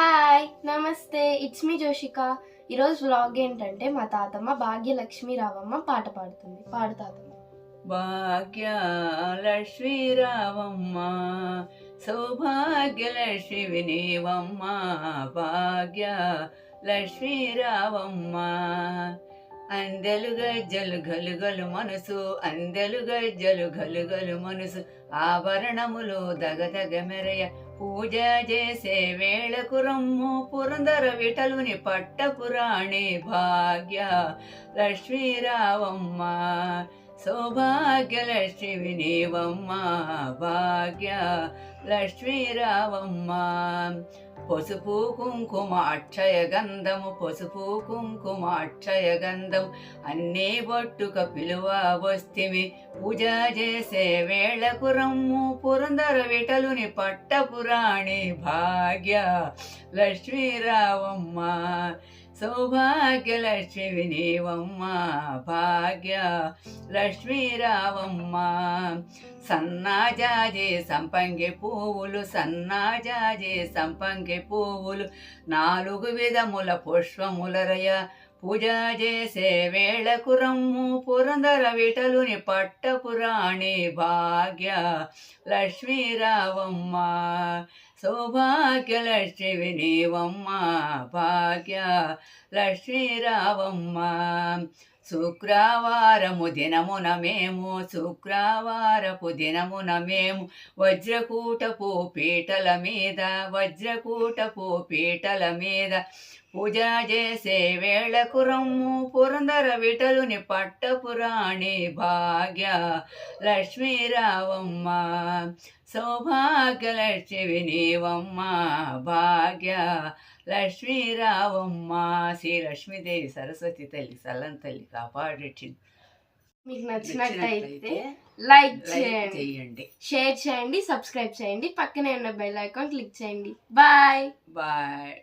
Hi నమస్తే. It's me Joshika ఈరోజు vlog ఏంటంటే మా తాతమ్మ భాగ్యలక్ష్మి రావమ్మ పాట పాడుతుంది. పాడు తాతమ్మ. భాగ్య లక్ష్మీ రావమ్మ సౌభాగ్యలక్ష్మి వినేవమ్మ భాగ్య లక్ష్మి రావమ్మ. అందెలు గజ్జలు గలుగలు మనసు అందెలు గజ్జలు గలుగలు మనసు. ఆభరణములు దగదగ మెరయ పూజ చేసే వేళకు రమ్ము పురందర విటలుని పట్టపురాణి భాగ్య. లక్ష్మీరావమ్మ సౌభాగ్యలక్ష్మి నీవమ్మ భాగ్య లక్ష్మీ రావమ్మ పసుపు కుంకుమ అక్షయ గంధము పసుపు కుంకుమ అక్షయ గంధం అన్నీ బొట్టుక పిలువ వస్తిమి పూజ చేసే వేళకు రమ్ము పురందర విటలుని పట్టపురాణి భాగ్య లక్ష్మీ రావమ్మ సౌభాగ్యలక్ష్మి నీవమ్మ భాగ్య లక్ష్మీరావమ్మ సన్నాజాజి సంపంగి పువ్వులు సన్నాజాజి సంపంగి పువ్వులు. నాలుగు విధముల పుష్పములరయ పూజ చేసే వేళకు రమ్ము పురందర విటలుని పట్టపురాణి భాగ్య లక్ష్మీరావమ్మ సౌభాగ్య సౌభాగ్యలక్ష్మి నీవమ్మ భాగ్య లక్ష్మీరావమ్మ శుక్రవారము దినమున మేము శుక్రవారపు దినమున మేము వజ్రకూటపు పీటల మీద వజ్రకూటపు పీటల మీద పూజ చేసే వేళకు రమ్ము పురందర విటలుని పట్టపురాణి భాగ్య లక్ష్మీ రావమ్మ సౌభాగ్యలక్ష్మి నీవమ్మ భాగ్య లక్ష్మీ రావమ్మ శ్రీ లక్ష్మీదేవి సరస్వతి తల్లి సల్లం తల్లి కాపాడేటి మీకు నచ్చినట్టయితే లైక్ చేయండి చేయండి. షేర్ చేయండి సబ్స్క్రైబ్ చేయండి. పక్కనే ఉన్న బెల్ ఐకాన్ క్లిక్ చేయండి. బాయ్. బాయ్.